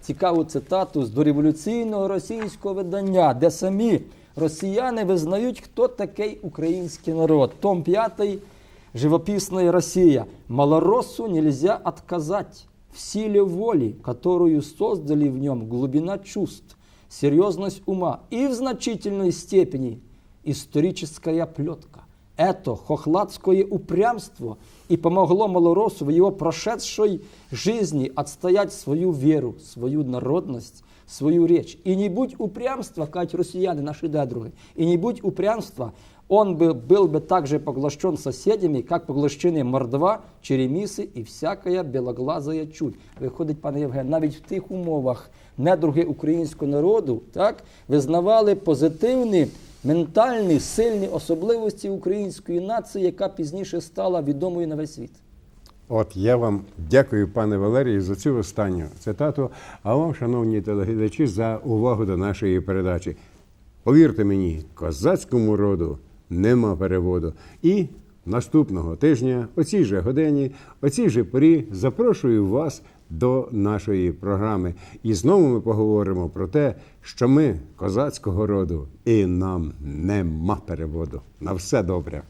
Цікаву цитату з дореволюційного російського видання, де самі росіяни визнають, хто такий український народ. Том 5 живописная Россия. Малороссу нельзя отказать в силе воли, которую создали в нем глубина чувств, серьезность ума и в значительной степени историческая плетка. Это хохладское упрямство и помогло Малоросу в его прошедшей жизни отстоять свою веру, свою народность, свою речь. И не будь упрямства, как россияне, наши дедруги, и не будь упрямства, он бы, был бы также поглощен соседями, как поглощены мордва, черемиси і всякая белоглазая чуть. Виходить, пане Євген, навіть в тих умовах недруги українського народу так, визнавали позитивні ментальні, сильні особливості української нації, яка пізніше стала відомою на весь світ. От я вам дякую, пане Валерію, за цю останню цитату. А вам, шановні телеглядачі, за увагу до нашої передачі. Повірте мені, козацькому роду нема переводу. І наступного тижня, о цій же годині, о цій же порі, запрошую вас до нашої програми. І знову ми поговоримо про те, що ми козацького роду, і нам нема переводу. На все добре.